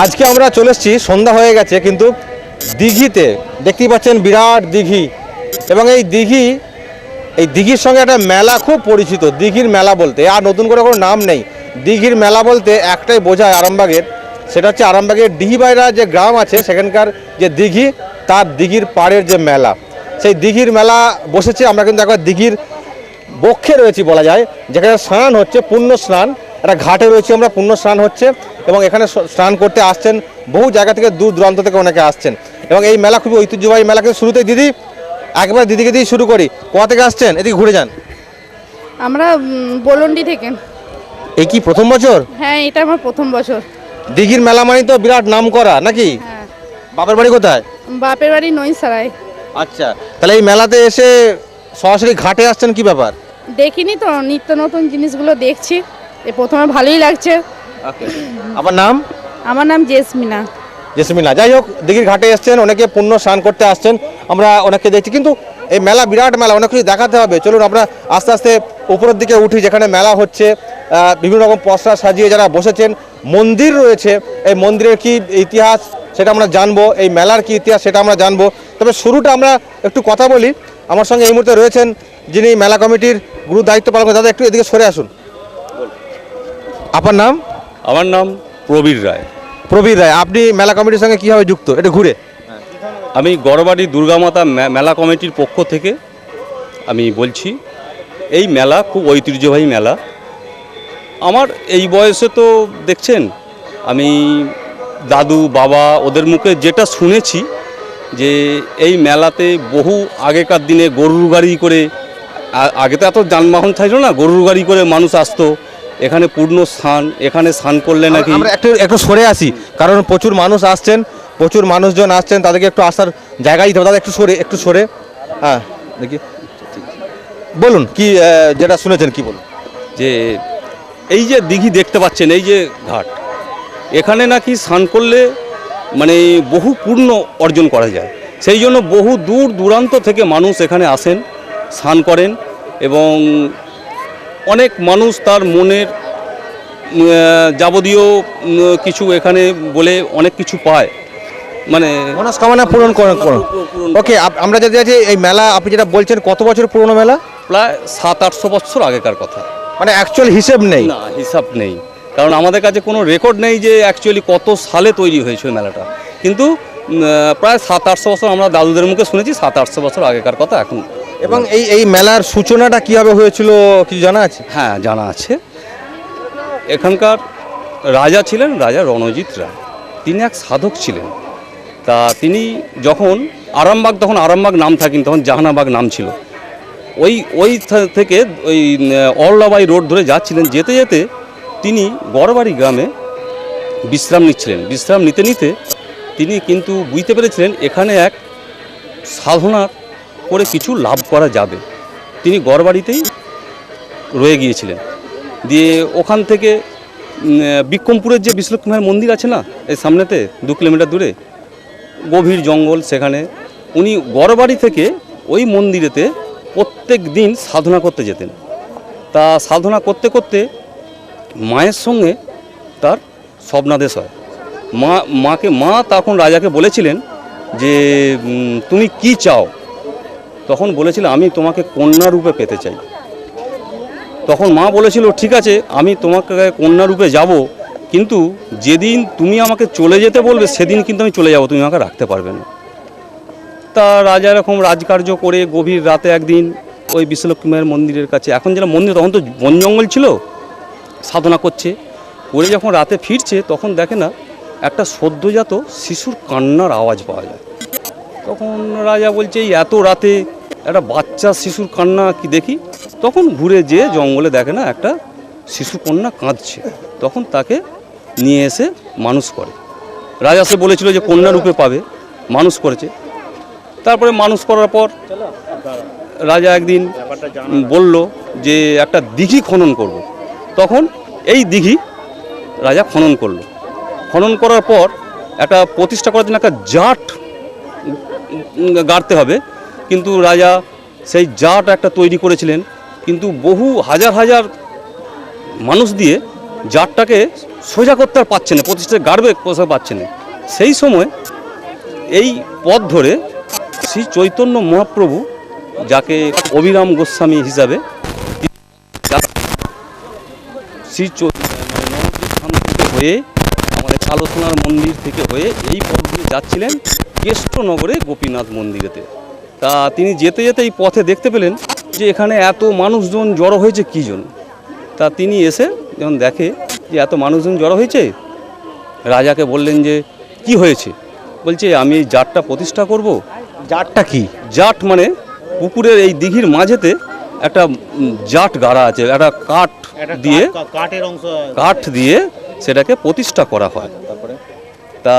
আজকে আমরা চলে এসেছি, সন্ধ্যা হয়ে গেছে, কিন্তু দিঘিতে দেখতেই পাচ্ছেন বিরাট দিঘি। এবং এই দিঘি, এই দিঘির সঙ্গে একটা মেলা খুব পরিচিত, দিঘির মেলা বলতে। আর নতুন করে কোনো নাম নেই। দিঘির মেলা বলতে একটাই বোঝায় আরামবাগের, সেটা হচ্ছে আরামবাগের ডিহিবাইরা যে গ্রাম আছে, সেখানকার যে দিঘি, তার দিঘির পাড়ের যে মেলা। সেই দিঘির মেলা বসেছে, আমরা কিন্তু একবার দিঘির বক্ষে রয়েছি বলা যায়, যেখানে স্নান হচ্ছে, পুণ্য স্নান। একটা ঘাটে রয়েছে আমরা পুণ্য স্নান হচ্ছে এবং এখানে স্নান করতে আসছেন। বহু জায়গা থেকে দূর দূরান্ত থেকে অনেকে আসছেন। এবং এই মেলা খুবই ঐতিহ্যবাহী মেলা কিন্তু শুরুতেই দিদি একবার দিদিকে দিয়ে শুরু করি। কোথা থেকে আসছেন? এদিকে ঘুরে যান। আমরা বলন্ডি থেকে। এই কি প্রথম বছর? হ্যাঁ এটা আমার প্রথম বছর। দিঘির মেলা মানে তো বিরাট নাম করা নাকি? হ্যাঁ। বাপের বাড়ি কোথায়? বাপের বাড়ি নইসারায় আচ্ছা তাহলে এই মেলাতে এসে সরাসরি ঘাটে আসছেন কি ব্যাপার? দেখিনি তো নিত্য নতুন জিনিসগুলো দেখছি। এ প্রথমে ভালোই লাগছে। আমার নাম? আমার নাম জেসমিনা। জেসমিনা। যাই হোক দিঘির ঘাটে এসছেন অনেকে পুণ্য স্নান করতে আসছেন আমরা অনেককে দেখছি। কিন্তু এই মেলা বিরাট মেলা অনেক কিছু দেখাতে হবে। চলুন আমরা আস্তে আস্তে উপরের দিকে উঠি যেখানে মেলা হচ্ছে। বিভিন্ন রকম পসরা সাজিয়ে যারা বসেছেন মন্দির রয়েছে। এই মন্দিরের কি ইতিহাস সেটা আমরা জানব এই মেলার কি ইতিহাস সেটা আমরা জানব। তবে শুরুটা আমরা একটু কথা বলি। আমার সঙ্গে এই মুহূর্তে রয়েছেন যিনি মেলা কমিটির গুরু দায়িত্ব পালন করেন। দাদা একটু এদিকে সরে আসুন। আপনার নাম? আমার নাম প্রবীর রায়। প্রবীর রায় আপনি মেলা কমিটির সঙ্গে কীভাবে যুক্ত? এটা ঘুরে। আমি গড়বাড়ি দুর্গামাতা মেলা কমিটির পক্ষ থেকে আমি বলছি এই মেলা খুব ঐতিহ্যবাহী মেলা। আমার এই বয়সে তো দেখছেন আমি দাদু বাবা ওদের মুখে যেটা শুনেছি যে এই মেলাতে বহু আগেকার দিনে গরুর গাড়ি করে আগে তো এত যানবাহন থাকল না গরুর গাড়ি করে মানুষ আসতো। এখানে পূর্ণ স্নান এখানে স্নান করলে নাকি আমরা একটু একটু সরে আসি কারণ প্রচুর মানুষ আসছেন প্রচুর মানুষজন আসছেন তাদেরকে একটু আসার জায়গা দিতে হবে। দাদা একটু সরে একটু সরে। হ্যাঁ দেখি। বলুন কি যেটা শুনেছেন কি বলুন? যে এই যে দিঘি দেখতে পাচ্ছেন এই যে ঘাট এখানে নাকি স্নান করলে মানে বহু পূর্ণ অর্জন করা যায়। সেই জন্য বহু দূর দূরান্ত থেকে মানুষ এখানে আসেন স্নান করেন এবং অনেক মানুষ তার মনের যাবতীয় কিছু এখানে বলে অনেক কিছু পায়। মানে মনস্কামনা পূরণ করেন ওকে আমরা যেতে যাচ্ছি এই মেলা আপনি যেটা বলছেন কত বছর পুরনো মেলা? প্রায় সাত আটশো বছর আগেকার কথা। মানে অ্যাকচুয়াল হিসেব নেই। না হিসাব নেই। কারণ আমাদের কাছে কোনো রেকর্ড নেই যে অ্যাকচুয়ালি কত সালে তৈরি হয়েছে ওই মেলাটা। কিন্তু প্রায় সাত আটশো বছর আমরা দাদুদের মুখে শুনেছি সাত আটশো বছর আগেকার কথা এখন। এবং এই এই মেলার সূচনাটা কীভাবে হয়েছিল কিছু জানা আছে? হ্যাঁ জানা আছে। এখানকার রাজা ছিলেন, রাজা রণজিৎ রায়। তিনি এক সাধক ছিলেন। তা তিনি যখন আরামবাগ, তখন আরামবাগ নাম থাকেন, তখন জাহানাবাগ নাম ছিল। ওই ওই থেকে ওই অরলাবাই রোড ধরে যাচ্ছিলেন। যেতে যেতে তিনি গড়বাড়ি গ্রামে বিশ্রাম নিচ্ছিলেন। বিশ্রাম নিতে নিতে তিনি কিন্তু বুঝতে পেরেছিলেন, এখানে এক সাধনা করে কিছু লাভ করা যাবে। তিনি গড়বাড়িতেই রয়ে গিয়েছিলেন। দিয়ে ওখান থেকে বিক্রমপুরের যে বিষ্ণুকুমার মন্দির আছে না, এই সামনেতে, দু কিলোমিটার দূরে, গভীর জঙ্গল সেখানে, উনি গড়বাড়ি থেকে ওই মন্দিরেতে প্রত্যেক দিন সাধনা করতে যেতেন। তা সাধনা করতে করতে মায়ের সঙ্গে তার স্বপ্নাদেশ হয়। মা, মাকে, মা তখন রাজাকে বলেছিলেন যে তুমি কি চাও? তখন বলেছিল, আমি তোমাকে কন্যা রূপে পেতে চাই। তখন মা বলেছিল, ঠিক আছে, আমি তোমাকে কন্যা রূপে যাব, কিন্তু যেদিন তুমি আমাকে চলে যেতে বলবে, সেদিন কিন্তু আমি চলে যাব, তুমি আমাকে রাখতে পারবে না। তা রাজা এরকম রাজকার্য করে গভীর রাতে একদিন ওই বিশ্বলক্ষ্মী মায়ের মন্দিরের কাছে, এখন যেটা মন্দির, তখন তো বন জঙ্গল ছিল, সাধনা করছে করে যখন রাতে ফিরছে, তখন দেখে না, একটা সদ্যজাত শিশুর কান্নার আওয়াজ পাওয়া যায়। তখন রাজা বলছে এত রাতে একটা বাচ্চা শিশুর কান্না কি দেখি? তখন ঘুরে যেয়ে জঙ্গলে দেখে না, একটা শিশু কন্যা কাঁদছে। তখন তাকে নিয়ে এসে মানুষ করে। রাজা সে বলেছিল যে, কন্যা রূপে পাবে। মানুষ করেছে। তারপরে মানুষ করার পর রাজা একদিন বলল যে, একটা দিঘি খনন করব। তখন এই দিঘি রাজা খনন করল। খনন করার পর একটা প্রতিষ্ঠা করার জন্য একটা জাট গাড়তে হবে। কিন্তু রাজা সেই জাট একটা তৈরি করেছিলেন। কিন্তু বহু হাজার হাজার মানুষ দিয়ে জাটটাকে সোজা করতে আর পারছে না, প্রতিষ্ঠা গাড়বে পোষা পাচ্ছে না। সেই সময় এই পথ ধরে শ্রী চৈতন্য মহাপ্রভু, যাকে অবিরাম গোস্বামী হিসাবে শ্রী হয়ে আমাদের কালোসোনার মন্দির থেকে হয়ে এই পথ দিয়ে যাচ্ছিলেন কেষ্টনগরে গোপীনাথ মন্দিরেতে। তা তিনি যেতে যেতে এই পথে দেখতে পেলেন যে এখানে এত মানুষজন জড়ো হয়েছে কী জন্য? তা তিনি এসে যখন দেখে যে এত মানুষজন জড়ো হয়েছে রাজাকে বললেন যে কি হয়েছে? বলছে আমি এই জাটটা প্রতিষ্ঠা করব। জাটটা কি? জাট মানে পুকুরের এই দিঘির মাঝেতে একটা জাট গাড়া আছে একটা কাঠ দিয়ে কাঠের অংশ কাঠ দিয়ে সেটাকে প্রতিষ্ঠা করা হয়। তারপরে? তা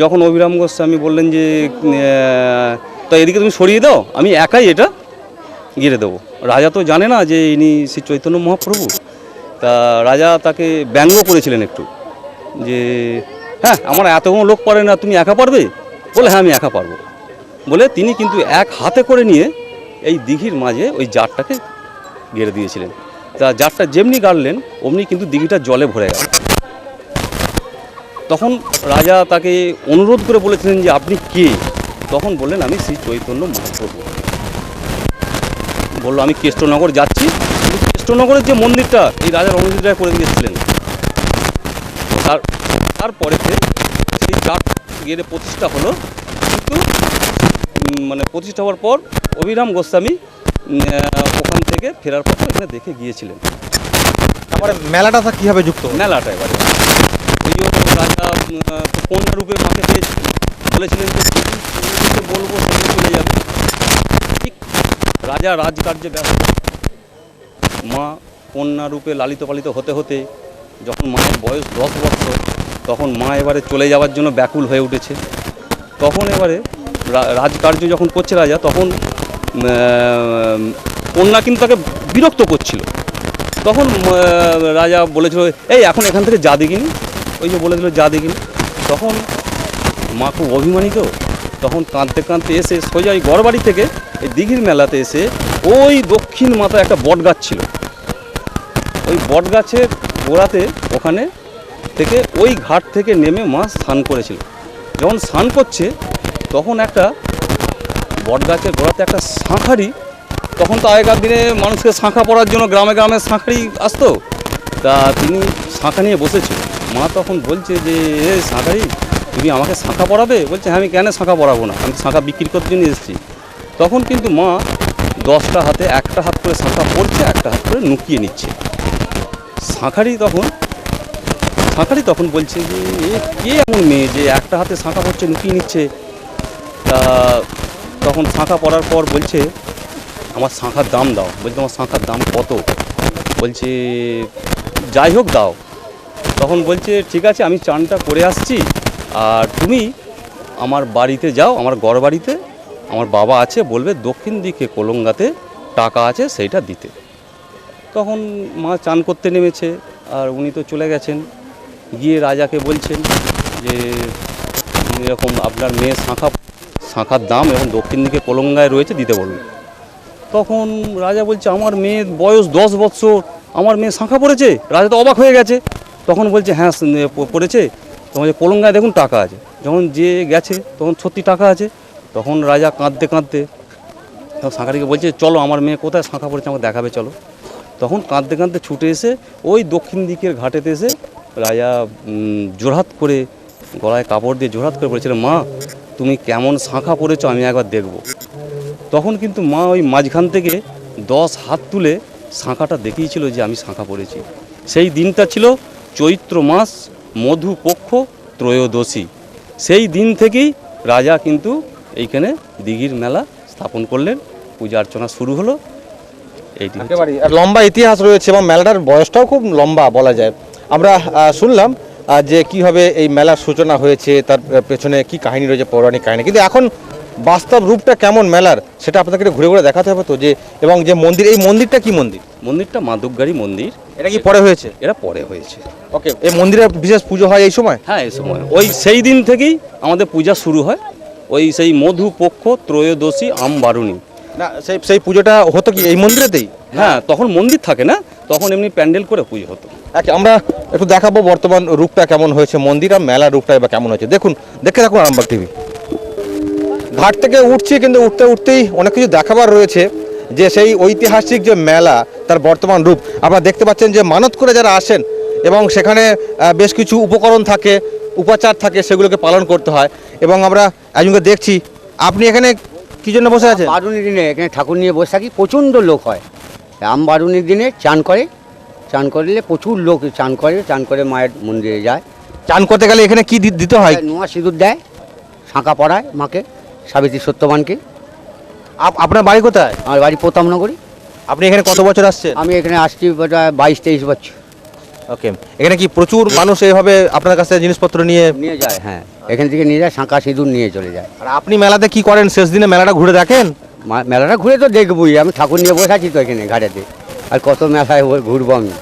যখন অভিরাম গোস্বামী বললেন যে তা এদিকে তুমি সরিয়ে দাও আমি একাই এটা গিরে দেবো। রাজা তো জানে না যে ইনি শ্রী চৈতন্য মহাপ্রভু। তা রাজা তাকে ব্যঙ্গ করেছিলেন একটু যে হ্যাঁ আমার এতগুলো লোক পারে না তুমি একা পারবে? বলে হ্যাঁ আমি একা পারব। বলে তিনি কিন্তু এক হাতে করে নিয়ে এই দিঘির মাঝে ওই জারটাকে গেড়ে দিয়েছিলেন। তা জারটা যেমনি গাড়লেন, অমনি কিন্তু দিঘিটা জলে ভরে গেল। তখন রাজা তাকে অনুরোধ করে বলেছিলেন যে, আপনি কে? তখন বললেন, আমি শ্রী চৈতন্য মহাপ্রভু। বলল, আমি কেষ্টনগর যাচ্ছি। কিন্তু কেষ্টনগরের যে মন্দিরটা, এই রাজা রণজিৎ রায় করে দিয়েছিলেন। তার, তারপরেতে সেই চার গিয়ে প্রতিষ্ঠা হলো। কিন্তু মানে প্রতিষ্ঠা হওয়ার পর অভিরাম গোস্বামী ওখান থেকে ফেরার পর এখানে দেখে গিয়েছিলেন। তারপরে মেলাটা তা কীভাবে যুক্ত মেলাটা এবারে। রাজা কন্যা রূপে মাকে বলেছিলেন যে বলব চলে যাবে। ঠিক রাজা রাজকার্যে ব্যস্ত। মা কন্যা রূপে লালিত পালিত হতে হতে যখন মায়ের বয়স দশ বছর তখন মা এবারে চলে যাওয়ার জন্য ব্যাকুল হয়ে উঠেছে। তখন এবারে রাজকার্য যখন করছে রাজা, তখন কন্যা কিন্তু তাকে বিরক্ত করছিল। তখন রাজা বলেছিল, এই, এখন এখান থেকে যা দেখিনি। ওই যে বলেছিল, যা দেখিনি। তখন, মা খুব অভিমানী তো, তখন কাঁদতে কাঁদতে এসে সোজা ওই গড়বাড়ি থেকে এই দিঘির মেলাতে এসে ওই দক্ষিণ মাথায় একটা বট গাছ ছিল। ওই বট গাছের গোড়াতে ওখানে থেকে ওই ঘাট থেকে নেমে মা স্নান করেছিল। যখন স্নান করছে তখন একটা বট গাছের গোড়াতে একটা শাঁখারি, তখন তো আগেকার দিনে মানুষকে শাঁখা পড়ার জন্য গ্রামে গ্রামে শাঁখারি আসতো। তা তিনি শাঁখা নিয়ে বসেছিল মা তখন বলছে যে, এ শাঁখারি, তুমি আমাকে শাঁখা পড়াবে? বলছে হ্যাঁ আমি কেন শাঁখা পড়াবো না? আমি শাঁখা বিক্রি করতে জন্য এসেছি। তখন কিন্তু মা দশটা হাতে একটা হাত করে শাঁখা পড়ছে, একটা হাত করে নুকিয়ে নিচ্ছে। শাঁখারি তখন শাঁখারি তখন বলছে যে, এ কে এমন মেয়ে যে একটা হাতে শাঁখা পড়ছে, নুকিয়ে নিচ্ছে? তখন শাঁখা পড়ার পর বলছে, আমার শাঁখার দাম দাও। বলছে আমার শাঁখার দাম কত? বলছে, যাই হোক দাও। তখন বলছে, ঠিক আছে, আমি চানটা করে আসছি। আর তুমি আমার বাড়িতে যাও, আমার গড় বাড়িতে। আমার বাবা আছে, বলবে দক্ষিণ দিকে কলঙ্গাতে টাকা আছে, সেইটা দিতে। তখন মা চান করতে নেমেছে, আর উনি তো চলে গেছেন। গিয়ে রাজাকে বলছেন যে এরকম আপনার মেয়ে শাঁখা শাঁখার দাম এবং দক্ষিণ দিকে কলঙ্গায় রয়েছে দিতে বলুন তখন রাজা বলছে আমার মেয়ের বয়স দশ বৎসর আমার মেয়ে শাঁখা পড়েছে? রাজা তো অবাক হয়ে গেছে। তখন বলছে হ্যাঁ পড়েছে। বলছে, কলঙ্গায় দেখুন টাকা আছে। যখন যে গেছে তখন সত্যি টাকা আছে। তখন রাজা কাঁদতে কাঁদতে তখন শাঁখাটিকে বলছে চলো আমার মেয়ে কোথায় শাঁখা পড়েছে আমাকে দেখাবে চলো। তখন কাঁদতে কাঁদতে ছুটে এসে ওই দক্ষিণ দিকের ঘাটেতে এসে রাজা জোরহাত করে গলায় কাপড় দিয়ে জোরহাত করে বলেছিলেন মা তুমি কেমন শাঁখা পড়েছো আমি একবার দেখব। তখন কিন্তু মা ওই মাঝখান থেকে দশ হাত তুলে শাঁখাটা দেখিয়েছিল যে আমি শাঁখা পড়েছি সেই দিনটা ছিল চৈত্র মাস মধু পক্ষ ত্রয়োদশী। সেই দিন থেকেই রাজা কিন্তু এইখানে দিঘির মেলা স্থাপন করলেন, পূজা অর্চনা শুরু হলো। এইটি লম্বা ইতিহাস রয়েছে এবং মেলাটার বয়সটাও খুব লম্বা বলা যায়। আমরা শুনলাম যে কীভাবে এই মেলার সূচনা হয়েছে তার পেছনে কি কাহিনী রয়েছে পৌরাণিক কাহিনী। কিন্তু এখন বাস্তব রূপটা কেমন মেলার সেটা আপনাকে একটু ঘুরে ঘুরে দেখাতে হবে তো যে এবং যে মন্দির এই মন্দিরটা কি মন্দির? মন্দিরটা মাধবগাড়ি মন্দির। এটা কি পরে হয়েছে? এটা পরে হয়েছে। ওকে এই মন্দিরে বিশেষ পুজো হয় এই সময়? হ্যাঁ এই সময়। ওই সেই দিন থেকেই আমাদের পূজা শুরু হয়। ওই সেই মধু পক্ষ ত্রয়োদশী আমবারুণী। না সেই সেই পুজোটা হতো কি এই মন্দিরেতেই? হ্যাঁ তখন মন্দির থাকে না তখন এমনি প্যান্ডেল করে পুজো হতো। আমরা একটু দেখাবো বর্তমান রূপটা কেমন হয়েছে মন্দির আর মেলার রূপটা এবার কেমন হয়েছে। দেখুন দেখে থাকুন আরামবাগ টিভি। ঘাট থেকে উঠছি কিন্তু উঠতে উঠতেই অনেক কিছু দেখাবার রয়েছে যে সেই ঐতিহাসিক যে মেলা তার বর্তমান রূপ। আপনারা দেখতে পাচ্ছেন যে মানত করে যারা আসেন এবং সেখানে বেশ কিছু উপকরণ থাকে উপাচার থাকে সেগুলোকে পালন করতে হয়। এবং আমরা একজনকে দেখছি আপনি এখানে কি জন্য বসে আছে বারুণীর দিনে এখানে ঠাকুর নিয়ে বসে থাকি প্রচণ্ড লোক হয়। আম বারুণীর দিনে চান করে চান করলে প্রচুর লোক চান করে চান করে মায়ের মন্দিরে যায়। চান করতে গেলে এখানে কি দিতে হয়? নোয়া সিঁদুর দেয় শাঁকা পড়ায় মাকে সাবিত্রী সত্যবানকে। আপ- আপনার বাড়ি কোথায়? আমার বাড়ি প্রতাপনগরী। আপনি এখানে কত বছর আসছেন? আমি এখানে আসছি বাইশ তেইশ বছর। ওকে এখানে কি প্রচুর মানুষ এইভাবে আপনার কাছে জিনিসপত্র নিয়ে নিয়ে যায় হ্যাঁ। এখান থেকে নিয়ে যায় শাঁকা সিঁদুর নিয়ে চলে যায়। আর আপনি মেলাতে কি করেন? শেষ দিনে মেলাটা ঘুরে দেখেন? মেলাটা ঘুরে তো দেখবই। আমি ঠাকুর নিয়ে বসে আছি তো এখানে ঘাটেতে। আর কত মেলায় ঘুরবো আমি।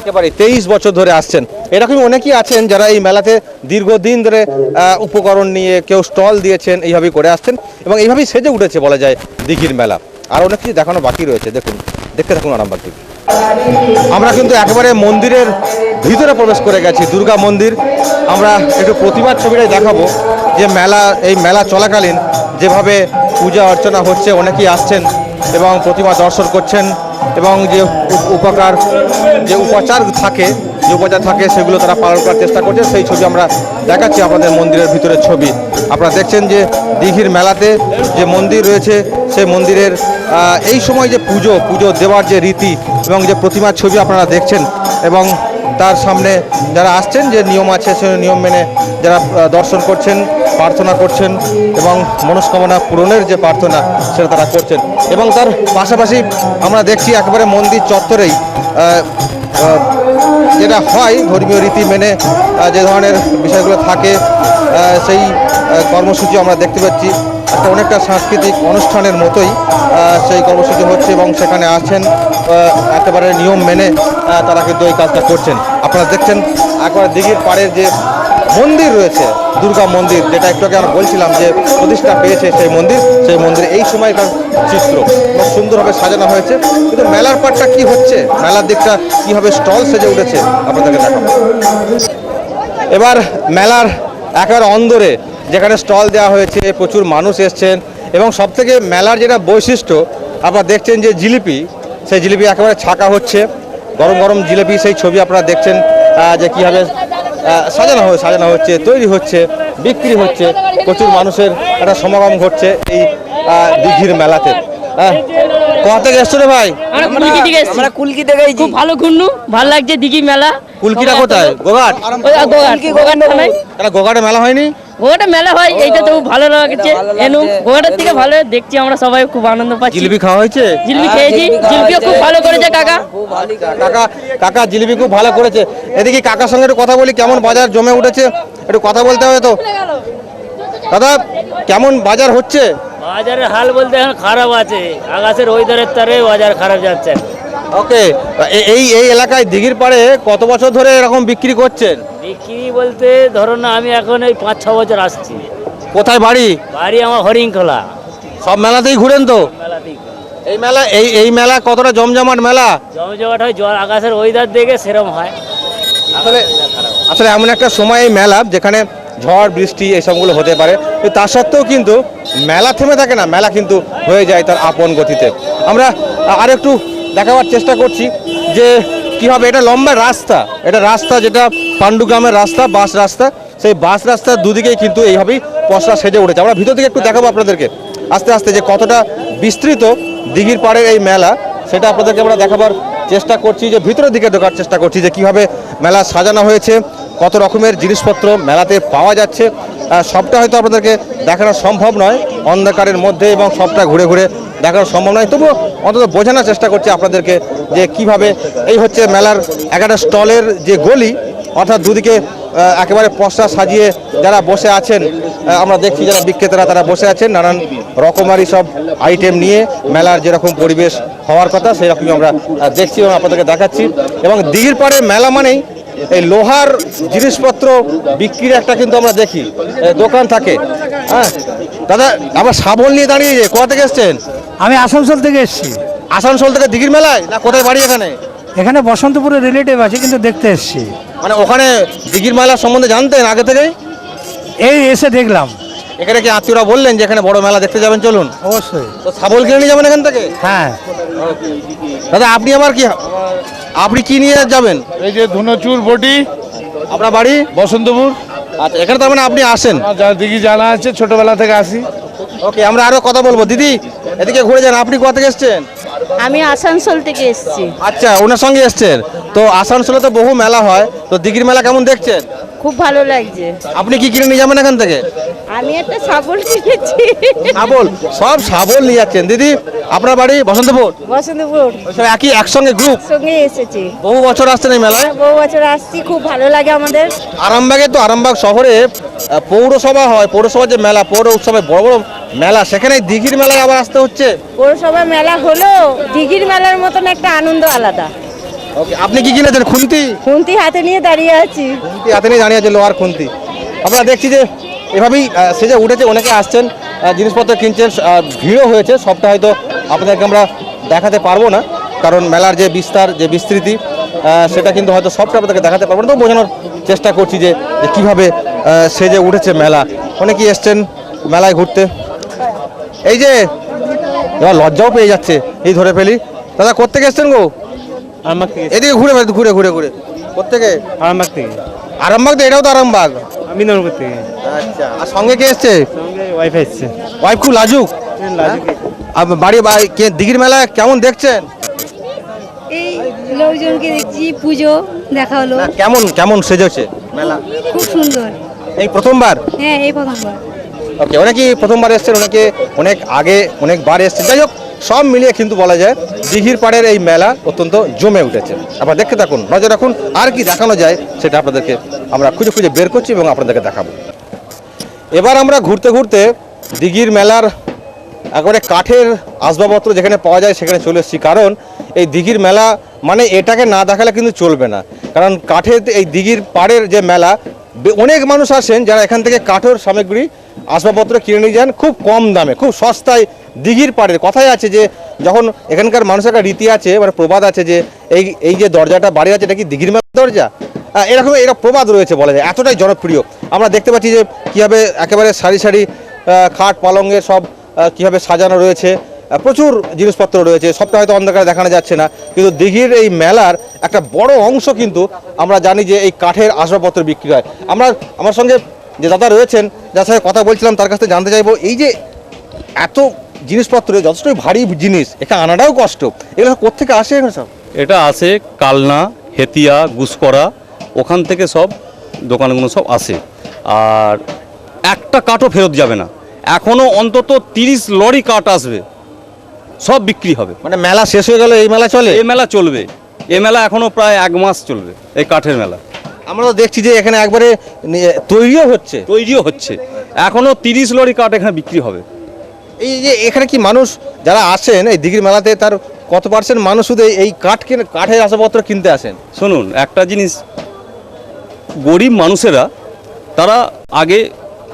একেবারে তেইশ বছর ধরে আসছেন। এরকমই অনেকেই আছেন যারা এই মেলাতে দীর্ঘদিন ধরে উপকরণ নিয়ে কেউ স্টল দিয়েছেন এইভাবেই করে আসছেন। এবং এইভাবেই সেজে উঠেছে বলা যায় দিঘির মেলা। আর অনেক কিছু দেখানো বাকি রয়েছে, দেখুন, দেখতে থাকুন আরামবাগ আমরা কিন্তু একেবারে মন্দিরের ভিতরে প্রবেশ করে গেছি, দুর্গা মন্দির। আমরা একটু প্রতিবাদ ছবিটাই দেখাবো, যে মেলা, এই মেলা চলাকালীন যেভাবে পূজা অর্চনা হচ্ছে, অনেকেই আসছেন এবং প্রতিমা দর্শন করছেন এবং যে উপকার, যে উপাচার থাকে যে উপাচার থাকে, সেগুলো তারা পালন করার চেষ্টা করছে। সেই ছবি আমরা দেখাচ্ছি আপনাদের মন্দিরের ভিতরের ছবি। আপনারা দেখছেন যে দিঘির মেলাতে যে মন্দির রয়েছে, সেই মন্দিরের এই সময় যে পুজো পুজো দেওয়ার যে রীতি এবং যে প্রতিমার ছবি আপনারা দেখছেন এবং তার সামনে যারা আসছেন, যে নিয়ম আছে, সে নিয়ম মেনে যারা দর্শন করছেন, প্রার্থনা করছেন এবং মনস্কামনা পূরণের যে প্রার্থনা সেটা তারা করছেন। এবং তার পাশাপাশি আমরা দেখছি একেবারে মন্দির চত্বরেই যেটা হয়, ধর্মীয় রীতি মেনে যে ধরনের বিষয়গুলো থাকে সেই কর্মসূচি আমরা দেখতে পাচ্ছি। একটা অনেকটা সাংস্কৃতিক অনুষ্ঠানের মতোই সেই কর্মসূচি হচ্ছে এবং সেখানে আছেন একেবারে নিয়ম মেনে তারা কিন্তু এই কাজটা করছেন। আপনারা দেখছেন, একবার দিঘির পাড়ের যে মন্দির রয়েছে, দুর্গা মন্দির, যেটা একটু আগে আমরা বলছিলাম যে প্রতিষ্ঠা পেয়েছে সেই মন্দির সেই মন্দির এই সময় সময়কার চিত্র। এবং সুন্দরভাবে সাজানো হয়েছে। কিন্তু মেলার পাটটা কি হচ্ছে? মেলার দিকটা কীভাবে স্টল সেজে উঠেছে? আপনাদেরকে দেখাবো। এবার মেলার একেবারে অন্দরে, যেখানে স্টল দেওয়া হয়েছে, প্রচুর মানুষ এসছেন, এবং সবথেকে মেলার যেটা বৈশিষ্ট্য, আপনারা দেখছেন যে জিলিপি, সেই জিলিপি একেবারে ছাকা হচ্ছে। গরম গরম জিলিপি, সেই ছবি আপনারা দেখছেন যে কীভাবে সাজানো হয়ে সাজানো হচ্ছে তৈরি হচ্ছে বিক্রি হচ্ছে প্রচুর মানুষের একটা সমাগম ঘটছে এই আহ, দিঘির মেলাতে। হ্যাঁ কোথা থেকে এসছো রে ভাই? কুলকি থেকে এসেছি আমরা কুলকি থেকে এসেছি খুব ভালো ঘুরনু ভালো লাগছে দিঘি মেলা। কুলকিটা কোথায়? গোঘাট? গোঘাট গোঘাট গোঘাটে মেলা হয়নি? গোঘাটে মেলা হয় এইটা তো ভালো লাগছে। এনু গোঘাটের থেকে ভালো দেখছি আমরা সবাই খুব আনন্দ পাচ্ছি। জিলিপি খাওয়া হয়েছে? জিলিপি খেয়েছি। জিলিপিও খুব ভালো করেছে কাকা। কাকা কাকা জিলিপি খুব ভালো করেছে। এদিকে কাকার সঙ্গে একটু কথা বলি কেমন বাজার জমে উঠেছে? একটু কথা বলতে হবে তো। দাদা কেমন বাজার হচ্ছে? বাজারের হাল বলতে এখন খারাপ আছে। আকাশের ওয়েদারের তারে বাজার খারাপ যাচ্ছে। ওকে এই এই এলাকায় দিঘির পাড়ে কত বছর ধরে এরকম বিক্রি করছেন? বিক্রি বলতে ধরো না আমি এখন এই পাঁচ ছ বছর আসছি। কোথায় বাড়ি? বাড়ি আমার হরিংখোলা সব মেলাতেই ঘুরেন তো? মেলাতেই এই মেলা এই এই মেলা কতটা জমজমাট মেলা? জমজমাট হয় জল আকাশের ওয়েদার দেখে সেরম হয়। আসলে আসলে এমন একটা সময় এই মেলা যেখানে ঝড় বৃষ্টি এইসবগুলো হতে পারে। তা সত্ত্বেও কিন্তু মেলা থেমে থাকে না মেলা কিন্তু হয়ে যায় তার আপন গতিতে। আমরা আর একটু দেখাবার চেষ্টা করছি যে কীভাবে এটা লম্বা রাস্তা। এটা রাস্তা যেটা পাণ্ডুগ্রামের রাস্তা বাস রাস্তা। সেই বাস রাস্তার দুদিকেই কিন্তু এইভাবেই পশরা সেজে উঠেছে। আমরা ভিতর থেকে একটু দেখাবো আপনাদেরকে। আস্তে আস্তে যে কতটা বিস্তৃত দিঘির পাড়ের এই মেলা, সেটা আপনাদেরকে আমরা দেখাবার চেষ্টা করছি, যে ভিতরের দিকে দেখার চেষ্টা করছি, যে কীভাবে মেলা সাজানো হয়েছে, কত রকমের জিনিসপত্র মেলাতে পাওয়া যাচ্ছে। সবটা হয়তো আপনাদেরকে দেখানো সম্ভব নয়। অন্ধকারের মধ্যে এবং সবটা ঘুরে ঘুরে দেখানো সম্ভব নয়। তবুও অন্তত বোঝানোর চেষ্টা করছি আপনাদেরকে যে কীভাবে এই হচ্ছে মেলার এগারোটা স্টলের যে গলি, অর্থাৎ দুদিকে একেবারে পশরা সাজিয়ে যারা বসে আছেন আমরা দেখছি যারা বিক্রেতারা তারা বসে আছেন, নানান রকমারি সব আইটেম নিয়ে মেলার যেরকম পরিবেশ হওয়ার কথা, সেরকমই আমরা দেখছি এবং আপনাদেরকে দেখাচ্ছি। এবং দিঘির পাড়ে মেলা মানেই এই লোহার জিনিসপত্র বিক্রির একটা কিন্তু আমরা দেখি। দোকান থাকে। হ্যাঁ? দাদা আমার শাবল নিয়ে দাঁড়িয়ে যে কোথা থেকে এসছেন? আমি আসানসোল থেকে এসেছি। আসানসোল থেকে দিঘির মেলায় না কোথায় বাড়ি এখানে? এখানে বসন্তপুরে রিলেটিভ আছে কিন্তু দেখতে এসেছি। মানে ওখানে দিঘির মেলা সম্বন্ধে জানতেন আগে থেকে এই এসে দেখলাম। এখানে কি আত্মীয়রা বললেন যে এখানে বড় মেলা দেখতে যাবেন? চলুন। অবশ্যই। তো ছাগল কিনে নিয়ে যাবেন এখান থেকে? হ্যাঁ। দাদা আপনি আবার কি আপনি কি নিয়ে যাবেন? এই যে ধুনোচুর বটি। আপনার বাড়ি? বসন্তপুর। আচ্ছা এখানে তার মানে আপনি আসেন। দিঘি জানা আছে ছোটবেলা থেকে আসি। ওকে আমরা আরও কথা বলব। দিদি এদিকে ঘুরে যান। আপনি কোথা থেকে এসছেন? আমি আসানসোল থেকে এসেছি। আচ্ছা ওনার সঙ্গে এসছেন। তো আসানসোলে তো বহু মেলা হয়। তো দিঘির মেলা কেমন দেখছেন? খুব ভালো লাগছে। আপনি কি কিনে নিয়ে যাবেন এখান থেকে? আমি একটা ছাগল কিনেছি। শাবল? সব শাবল নিয়ে যাচ্ছেন। দিদি আপনার বাড়ি বসন্তপুর? বসন্তপুর। সব একই একসঙ্গে গ্রুপ সঙ্গে এসেছি। বহু বছর আসছেন এই মেলায়? বহু বছর আসছি খুব ভালো লাগে আমাদের। আরামবাগে তো আরামবাগ শহরে পৌরসভা হয়। পৌরসভার যে মেলা পৌর উৎসবে বড় বড় মেলা। সেখানে দিঘির মেলায় আবার আসতে হচ্ছে? পৌরসভা মেলা হলো দিঘির মেলার মতন একটা আনন্দ আলাদা। ওকে আপনি কি কিনেছেন? খুন্তি? খুন্তি হাতে নিয়ে দাঁড়িয়ে আছি। খুন্তি হাতে নিয়ে দাঁড়িয়ে আছে লোহার খুন্তি। আমরা দেখছি যে এভাবেই সেজে উঠেছে অনেকে আসছেন জিনিসপত্র কিনছেন ভিড়ও হয়েছে। সবটা হয়তো আপনাদেরকে আমরা দেখাতে পারব না কারণ মেলার যে বিস্তার যে বিস্তৃতি সেটা কিন্তু হয়তো সবটা আপনাদেরকে দেখাতে পারব না। তো বোঝানোর চেষ্টা করছি যে কীভাবে সেজে উঠেছে মেলা। অনেকেই এসছেন মেলায় ঘুরতে। এই যে এবার লজ্জাও পেয়ে যাচ্ছে এই ধরে ফেলি। দাদা কোথেকে এসছেন গো? আরামবাগ থেকে। এদিকে ঘুরে বেড়াতে, ঘুরে ঘুরে ঘুরে। কোথেকে আরামবাগ থেকে। আরামবাগ তো এটাও তো আরামবাগ। থেকে। আচ্ছা আর সঙ্গে কে এসছে? সঙ্গে ওয়াইফাই এসছে। ওয়াইফ খুব লাজুক। আর বাড়ি বাড়ি কে দিঘির মেলা কেমন দেখছেন? এই লোকজনকে দেখছি পুজো দেখা হলো। কেমন কেমন সেজেছে মেলা? খুব সুন্দর। এই প্রথমবার? হ্যাঁ এই প্রথমবার। ওকে অনেকেই প্রথমবার এসছেন অনেকে অনেক আগে অনেকবার এসছেন। যাই হোক সব মিলিয়ে কিন্তু বলা যায় দিঘির পাড়ের এই মেলা অত্যন্ত জমে উঠেছে। আপনারা দেখতে থাকুন, নজর রাখুন, আর কি দেখানো যায় সেটা আপনাদেরকে আমরা খুঁজে খুঁজে বের করছি এবং আপনাদেরকে দেখাবো। এবার আমরা ঘুরতে ঘুরতে দিঘির মেলার একবারে কাঠের আসবাবপত্র যেখানে পাওয়া যায় সেখানে চলে এসেছি। কারণ এই দিঘির মেলা মানে এটাকে না দেখালে কিন্তু চলবে না। কারণ কাঠের এই দিঘির পাড়ের যে মেলা অনেক মানুষ আসেন যারা এখান থেকে কাঠের সামগ্রী, আসবাবপত্র কিনে নিয়ে যান, খুব কম দামে, খুব সস্তায়, দিঘির পাড়ের কথাই আছে যে, যখন এখানকার মানুষের একটা রীতি আছে মানে প্রবাদ আছে যে, এই এই যে দরজাটা বাড়ি আছে, এটা কি দিঘির মেলার দরজা? এরকম এরা প্রবাদ রয়েছে বলা যায়, এতটাই জনপ্রিয়। আমরা দেখতে পাচ্ছি যে, কীভাবে একেবারে সারি সারি খাট, পালঙ্গে সব কীভাবে সাজানো রয়েছে। প্রচুর জিনিসপত্র রয়েছে, সবটা হয়তো অন্ধকারে দেখানো যাচ্ছে না, কিন্তু দিঘির এই মেলার একটা বড় অংশ কিন্তু আমরা জানি যে এই কাঠের আসবাবপত্র বিক্রি হয় আমরা, আমার সঙ্গে যে দাদা রয়েছেন, যার সাথে কথা বলছিলাম, তার কাছ থেকে জানতে চাইব, এই যে এত জিনিসপত্র, যথেষ্টই ভারী জিনিস এখানে আনাটাও কষ্ট। এগুলো কোথেকে আসে এখানে সব? এটা আসে কালনা, হেতিয়া, গুসকরা, ওখান থেকে সব দোকানগুলো সব আসে। আর একটা কাঠও ফেরত যাবে না। এখনও অন্তত তিরিশ লরি কাঠ আসবে। সব বিক্রি হবে। মানে মেলা শেষ হয়ে গেল এই মেলা চলে? এই মেলা চলবে। এই মেলা এখনও প্রায় এক মাস চলবে এই কাঠের মেলা। আমরা তো দেখছি যে এখানে একবারে তৈরিও হচ্ছে। তৈরিও হচ্ছে। এখনও তিরিশ লরি কাঠ এখানে বিক্রি হবে। এই যে এখানে কি মানুষ যারা আসেন এই দিঘির মেলাতে তার কত পার্সেন্ট মানুষ শুধু এই- কাঠ কিনে কাঠের আসবাবপত্র কিনতে আসেন? শুনুন একটা জিনিস গরিব মানুষেরা তারা আগে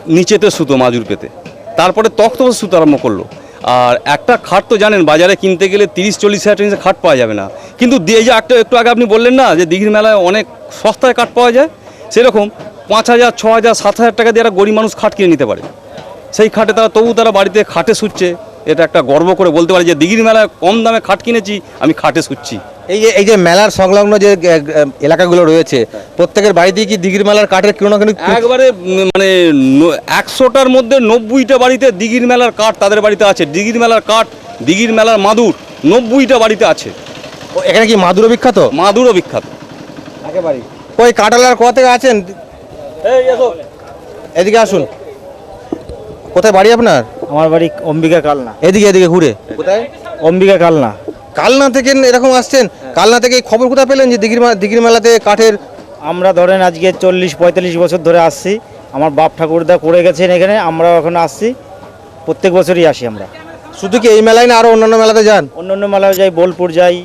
নিচেতে সুতো মাজুর পেতে। তারপরে তক্ত সুতো আরম্ভ করল। আর একটা খাট তো জানেন, বাজারে কিনতে গেলে তিরিশ, চল্লিশ হাজার টাকা খাট পাওয়া যাবে না। কিন্তু দিয়ে যে একটা, একটু আগে আপনি বললেন না যে দিঘির মেলায় অনেক সস্তায় কাঠ পাওয়া যায়, সেরকম পাঁচ হাজার, ছ হাজার, সাত হাজার টাকা দিয়ে একটা গরিব মানুষ খাট কিনে নিতে পারে। সেই খাটে তারা তবু তারা বাড়িতে খাটে শুচ্ছে এটা একটা গর্ব করে বলতে পারি যে দিঘির মেলায় কম দামে খাট কিনেছি আমি খাটে শুচ্ছি। এই যে এই যে মেলার সংলগ্ন যে এলাকাগুলো রয়েছে প্রত্যেকের বাড়িতেই কি দিঘির মেলার কাঠের কোনো না কোনো একবারে মানে একশোটার মধ্যে নব্বইটা বাড়িতে দিঘির মেলার কাঠ তাদের বাড়িতে আছে। দিঘির মেলার কাঠ দিঘির মেলার মাদুর নব্বইটা বাড়িতে আছে। ও, এখানে কি মাদুরও বিখ্যাত? মাদুরও বিখ্যাত। ওই কাটালার কোথা থেকে আছেন? এদিকে আসুন। কোথায় বাড়ি আপনার? আমার বাড়ি অম্বিকা কালনা। এদিকে এদিকে ঘুরে। কোথায়? অম্বিকা কালনা। কালনা থেকে এরকম আসছেন? কালনা থেকে এই খবর কোথায় পেলেন যে দিঘির দিঘির মেলাতে কাঠের আমরা ধরেন আজকে চল্লিশ পঁয়তাল্লিশ বছর ধরে আসছি। আমার বাপ ঠাকুরদা করে গেছেন এখানে আমরাও এখন আসছি। প্রত্যেক বছরই আসি আমরা। শুধু কি এই মেলায় না আরও অন্যান্য মেলাতে যান? অন্য অন্য মেলায় যাই বোলপুর যাই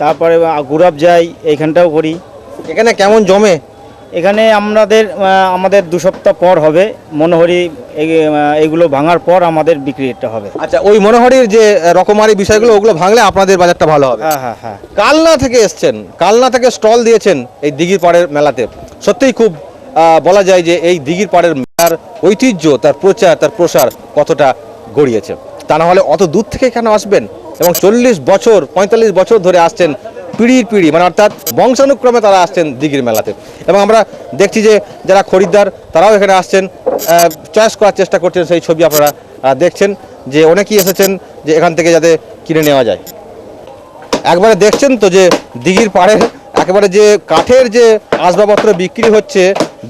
তারপরে গুরাব যাই এইখানটাও করি। এখানে কেমন জমে? এখানে আমাদের আমাদের দু সপ্তাহ পর হবে। মনোহরি এগুলো ভাঙার পর আমাদের বিক্রিটা হবে। আচ্ছা ওই মনোহরির যে রকমারি বিষয়গুলো ওগুলো ভাঙলে আপনাদের বাজারটা ভালো হবে। হ্যাঁ হ্যাঁ হ্যাঁ। কালনা থেকে এসছেন কালনা থেকে স্টল দিয়েছেন এই দিঘির পাড়ের মেলাতে। সত্যিই খুব বলা যায় যে এই দিঘির পাড়ের মেলার ঐতিহ্য তার প্রচার তার প্রসার কতটা গড়িয়েছে। তা না হলে অত দূর থেকে কেন আসবেন? এবং চল্লিশ বছর পঁয়তাল্লিশ বছর ধরে আসছেন পিড়ির পিড়ি মানে অর্থাৎ বংশানুক্রমে তারা আসছেন দিঘির মেলাতে। এবং আমরা দেখছি যে যারা খরিদ্দার, তারাও এখানে আসছেন চয়েস করার চেষ্টা করছেন সেই ছবি আপনারা দেখছেন, যে অনেকেই এসেছেন যে এখান থেকে যাতে কিনে নেওয়া যায়। একবারে দেখছেন তো যে দিঘির পাড়ে একেবারে যে কাঠের যে আসবাবপত্র বিক্রি হচ্ছে,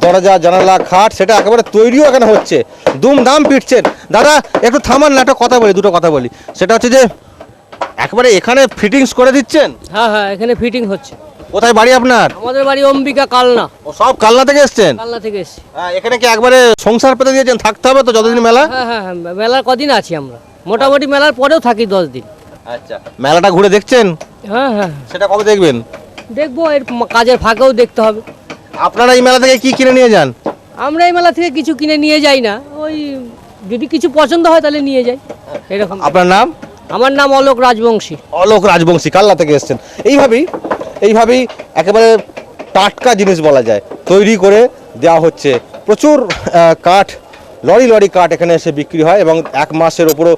দরজা, জানালা, খাট, সেটা একেবারে তৈরিও এখানে হচ্ছে। দুম দাম পিটছেন। দাদা, একটু থামান না, একটা কথা বলি, দুটো কথা বলি। সেটা হচ্ছে যে একেবারে এখানে ফিটিংস করে দিচ্ছেন? হ্যাঁ হ্যাঁ এখানে ফিটিং হচ্ছে। কোথায় বাড়ি আপনার? আমাদের বাড়ি অম্বিকা কালনা। ও সব কালনা থেকে এসেছেন? কালনা থেকে এসছি। হ্যাঁ, এখানে কি একবারে সংসার পেতে দিয়েছেন? থাকতে হবে তো যতদিন মেলা? হ্যাঁ হ্যাঁ হ্যাঁ মেলার কদিন আছি আমরা। মোটামুটি মেলার পরেও থাকি দশ দিন। আচ্ছা মেলাটা ঘুরে দেখছেন? হ্যাঁ হ্যাঁ সেটা কবে দেখবেন? দেখব এর কাজের ফাঁকেও দেখতে হবে। আপনারা এই মেলা থেকে কি কিনে নিয়ে যান? আমরা এই মেলা থেকে কিছু কিনে নিয়ে যাই না। ওই যদি কিছু পছন্দ হয় তাহলে নিয়ে যাই। এরকম। আপনার নাম? আমার নাম অলোক রাজবংশী। অলোক রাজবংশী কাল্লা থেকে এসছেন। এইভাবেই এইভাবেই একেবারে টাটকা জিনিস বলা যায়, তৈরি করে দেওয়া হচ্ছে। প্রচুর কাঠ, লরি লরি কাঠ এখানে এসে বিক্রি হয় এবং এক মাসের ওপরও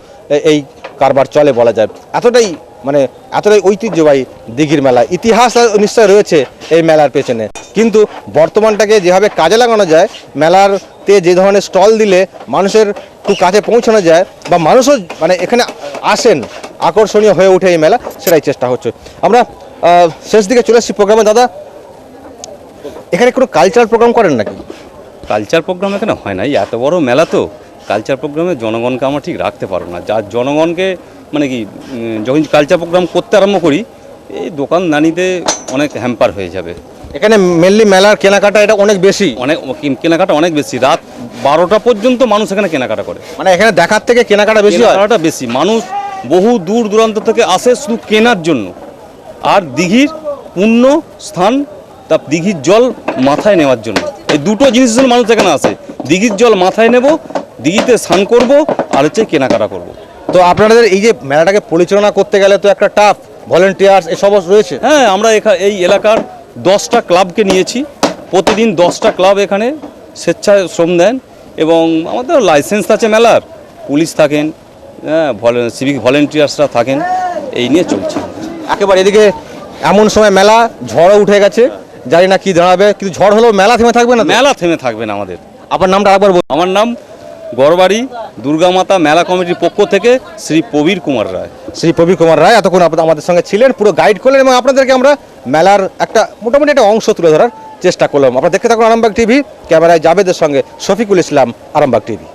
এই কারবার চলে বলা যায়। এতটাই মানে এতটাই ঐতিহ্যবাহী দিঘির মেলা। ইতিহাস নিশ্চয় রয়েছে এই মেলার পেছনে। কিন্তু বর্তমানটাকে যেভাবে কাজে লাগানো যায়, মেলারতে যে ধরনের স্টল দিলে মানুষের খুব কাছে পৌঁছানো যায় বা মানুষও মানে এখানে আসেন, আকর্ষণীয় হয়ে ওঠে এই মেলা, সেটাই চেষ্টা হচ্ছে। আমরা শেষ দিকে চলে এসেছি প্রোগ্রামে। দাদা, এখানে কোনো কালচারাল প্রোগ্রাম করেন নাকি? কালচার প্রোগ্রাম এখানে হয় না এত বড় মেলা তো। কালচার প্রোগ্রামে জনগণকে আমরা ঠিক রাখতে পারব না। যার জনগণকে মানে কি যখন কালচার প্রোগ্রাম করতে আরম্ভ করি এই দোকানদানিতে অনেক হ্যাম্পার হয়ে যাবে। এখানে মেনলি মেলার কেনাকাটা এটা অনেক বেশি? অনেক কেনাকাটা অনেক বেশি। রাত বারোটা পর্যন্ত মানুষ এখানে কেনাকাটা করে। মানে এখানে দেখার থেকে কেনাকাটা বেশি কেনাকাটা বেশি। মানুষ বহু দূর দূরান্ত থেকে আসে শুধু কেনার জন্য। আর দিঘির পূর্ণ স্থান তা দিঘির জল মাথায় নেওয়ার জন্য। এই দুটো জিনিসের জন্য মানুষ এখানে আসে। দিঘির জল মাথায় নেব দিঘিতে স্নান করব আর হচ্ছে কেনাকাটা করব। তো আপনাদের এই যে মেলাটাকে পরিচালনা করতে গেলে তো একটা টাফ ভলেন্টিয়ার্স এসব রয়েছে। হ্যাঁ আমরা এখা এই এলাকার দশটা ক্লাবকে নিয়েছি। প্রতিদিন দশটা ক্লাব এখানে স্বেচ্ছায় শ্রম দেন এবং আমাদের লাইসেন্স আছে মেলার। পুলিশ থাকেন হ্যাঁ সিভিক ভলেন্টিয়ার্সরা থাকেন এই নিয়ে চলছে। একেবারে এদিকে এমন সময় মেলা ঝড়ও উঠে গেছে। জানি না কি দাঁড়াবে কিন্তু ঝড় হলেও মেলা থেমে থাকবে না মেলা থেমে থাকবে না আমাদের। আপনার নামটা একবার। আমার নাম গড়বাড়ি দুর্গামাতা মেলা কমিটির পক্ষ থেকে শ্রী প্রবীর কুমার রায়। শ্রী প্রবীর কুমার রায় এতক্ষণ আমাদের সঙ্গে ছিলেন, পুরো গাইড করলেন এবং আপনাদেরকে আমরা মেলার একটা মোটামুটি একটা অংশ তুলে ধরার চেষ্টা করলাম। আপনারা দেখতে থাকুন আরামবাগ টিভি, ক্যামেরায় জাবেদের সঙ্গে শফিকুল ইসলাম, আরামবাগ টিভি।